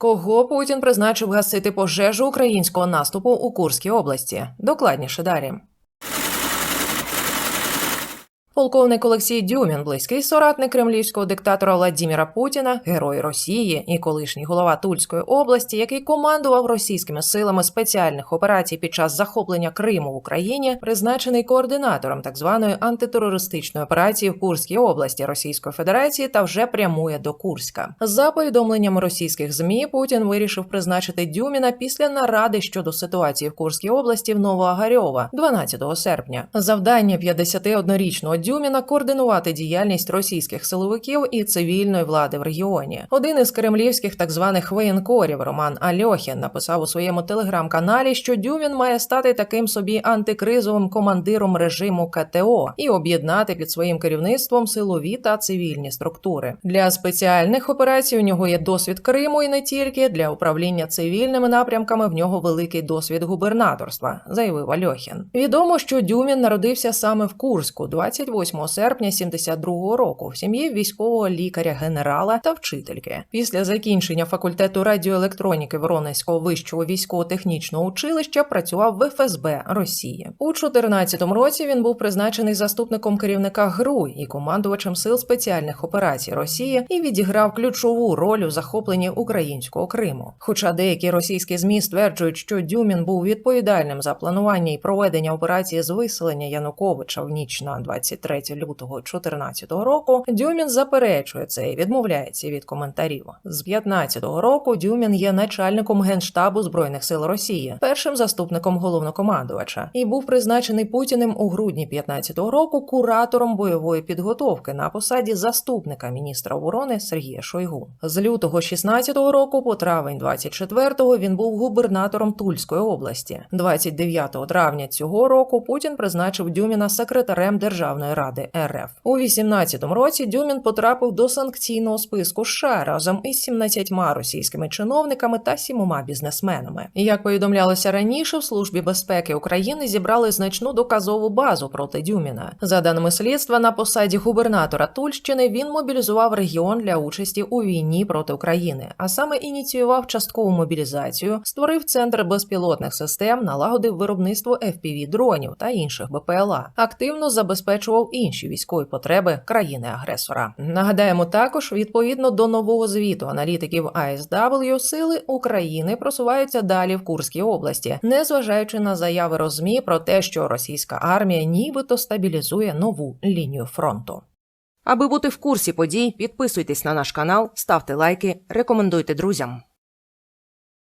Кого Путін призначив гасити пожежу українського наступу у Курській області? Докладніше далі. Полковник Олексій Дюмін, близький соратник кремлівського диктатора Владіміра Путіна, герой Росії і колишній голова Тульської області, який командував російськими силами спеціальних операцій під час захоплення Криму в Україні, призначений координатором так званої антитерористичної операції в Курській області Російської Федерації та вже прямує до Курська. За повідомленням російських змі, Путін вирішив призначити Дюміна після наради щодо ситуації в Курській області в Новоагарьова 12 серпня. Завдання 51-річного Дюміна координувати діяльність російських силовиків і цивільної влади в регіоні. Один із кремлівських так званих воєнкорів Роман Альохін написав у своєму телеграм-каналі, що Дюмін має стати таким собі антикризовим командиром режиму КТО і об'єднати під своїм керівництвом силові та цивільні структури. Для спеціальних операцій у нього є досвід Криму і не тільки для управління цивільними напрямками. В нього великий досвід губернаторства, заявив Альохін. Відомо, що Дюмін народився саме в Курську 28 серпня 72-го року в сім'ї військового лікаря, генерала та вчительки. Після закінчення факультету радіоелектроніки Воронезького вищого військово-технічного училища працював в ФСБ Росії. У 14 році він був призначений заступником керівника ГРУ і командувачем сил спеціальних операцій Росії і відіграв ключову роль у захопленні українського Криму. Хоча деякі російські змі стверджують, що Дюмін був відповідальним за планування і проведення операції з виселення Януковича в ніч на 23 лютого 2014 року, Дюмін заперечує це і відмовляється від коментарів. З 15-го року Дюмін є начальником генштабу збройних сил Росії, першим заступником головнокомандувача, і був призначений Путіним у грудні 15-го року куратором бойової підготовки на посаді заступника міністра оборони Сергія Шойгу. З лютого 16-го року по травень 24-го він був губернатором Тульської області. 29 травня цього року Путін призначив Дюміна секретарем Державної ради РФ. У 18-му році Дюмін потрапив до санкційного списку США разом із 17 російськими чиновниками та сімома бізнесменами. Як повідомлялося раніше, в службі безпеки України зібрали значну доказову базу проти Дюміна. За даними слідства, на посаді губернатора Тульщини він мобілізував регіон для участі у війні проти України, а саме ініціював часткову мобілізацію, створив центр безпілотних систем, налагодив виробництво fpv дронів та інших БПЛА, активно забезпечував інші військові потреби країни-агресора. Нагадаємо, також відповідно до нового звіту аналітиків ASW, сили України просуваються далі в Курській області, незважаючи на заяви розмі про те, що російська армія нібито стабілізує нову лінію фронту. Аби бути в курсі подій, підписуйтесь на наш канал, ставте лайки, рекомендуйте друзям.